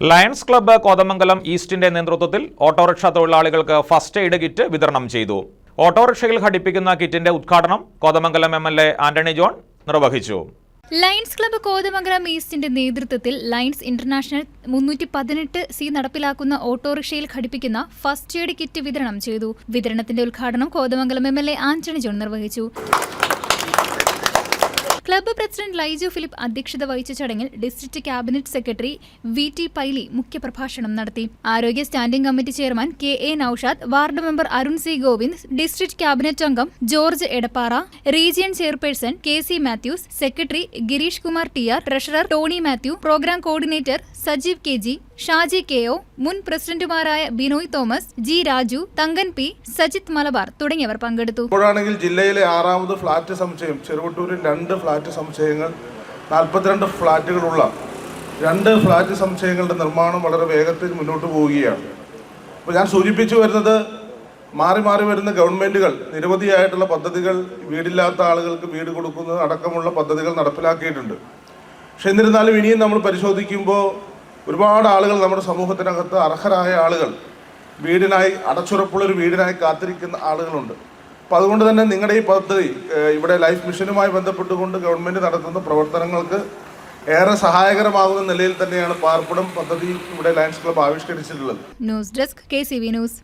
Lions club Kothamangalam ഈസ്റ്റിന്റെ നേതൃത്വത്തിൽ autorickshaw തൊഴിലാളികൾക്ക് ഫസ്റ്റ് എയ്ഡ് കിറ്റ് വിതരണം ചെയ്തു. ഓട്ടോറിക്ഷയിൽ ഘടിപ്പിക്കുന്ന കിറ്റിന്റെ ഉദ്ഘാടനം കോതമംഗലം എം എൽ ആന്റണി ജോൺ നിർവഹിച്ചു. ലയൺസ് ക്ലബ്ബ് കോതമംഗലം ഈസ്റ്റിന്റെ നേതൃത്വത്തിൽ ലയൺസ് ഇന്റർനാഷണൽ മുന്നൂറ്റി പതിനെട്ട് സി നടപ്പിലാക്കുന്ന ഓട്ടോറിക്ഷയിൽ ഘടിപ്പിക്കുന്ന ഫസ്റ്റ് എയ്ഡ് കിറ്റ് വിതരണം ചെയ്തു. വിതരണത്തിന്റെ ഉദ്ഘാടനം Kothamangalam M L A Antony John നിർവഹിച്ചു. ക്ലബ്ബ് പ്രസിഡന്റ് ലൈജു ഫിലിപ്പ് അധ്യക്ഷത വഹിച്ച ചടങ്ങിൽ district cabinet secretary V T Paily മുഖ്യപ്രഭാഷണം നടത്തി. ആരോഗ്യ standing committee chairman K A Noushad ward member Arun C Govind district cabinet അംഗം George Edappara region chairperson K C Mathews secretary Girish Kumar T R treasurer Tony Mathew program coordinator Sajeev K G Shaji K O മുൻ പ്രസിഡന്റുമാരായ Binoy Thomas G Raju Thankan P Sajith Malabar തുടങ്ങിയവർ പങ്കെടുത്തു. ഇപ്പോഴാണെങ്കിൽ ജില്ലയിലെ ആറാമത് flat സമുച്ചയം ചെറുവട്ടൂരിൽ രണ്ട് ഫ്ളാറ്റ് സമുച്ചയങ്ങൾ നാൽപ്പത്തിരണ്ട് ഫ്ളാറ്റുകളുള്ള രണ്ട് ഫ്ളാറ്റ് സമുച്ചയങ്ങളുടെ നിർമ്മാണം വളരെ വേഗത്തിൽ മുന്നോട്ട് പോവുകയാണ്. അപ്പോൾ ഞാൻ സൂചിപ്പിച്ചു വരുന്നത് മാറി മാറി വരുന്ന ഗവൺമെന്റുകൾ നിരവധിയായിട്ടുള്ള പദ്ധതികൾ വീടില്ലാത്ത ആളുകൾക്ക് വീട് കൊടുക്കുന്നത് അടക്കമുള്ള പദ്ധതികൾ നടപ്പിലാക്കിയിട്ടുണ്ട്. പക്ഷെ എന്നിരുന്നാലും ഇനിയും നമ്മൾ പരിശോധിക്കുമ്പോൾ ഒരുപാട് ആളുകൾ നമ്മുടെ സമൂഹത്തിനകത്ത് അർഹരായ ആളുകൾ വീടിനായി അടച്ചുറപ്പുള്ളൊരു വീടിനായി കാത്തിരിക്കുന്ന ആളുകളുണ്ട്. അപ്പോൾ അതുകൊണ്ട് തന്നെ നിങ്ങളുടെ ഈ പദ്ധതി ഇവിടെ ലൈഫ് മിഷനുമായി ബന്ധപ്പെട്ടുകൊണ്ട് ഗവൺമെന്റ് നടത്തുന്ന പ്രവർത്തനങ്ങൾക്ക് ഏറെ സഹായകരമാകുന്ന നിലയിൽ തന്നെയാണ് പാർപ്പിടം പദ്ധതി ഇവിടെ lions club ആവിഷ്കരിച്ചിട്ടുള്ളത്. News desk K C V news.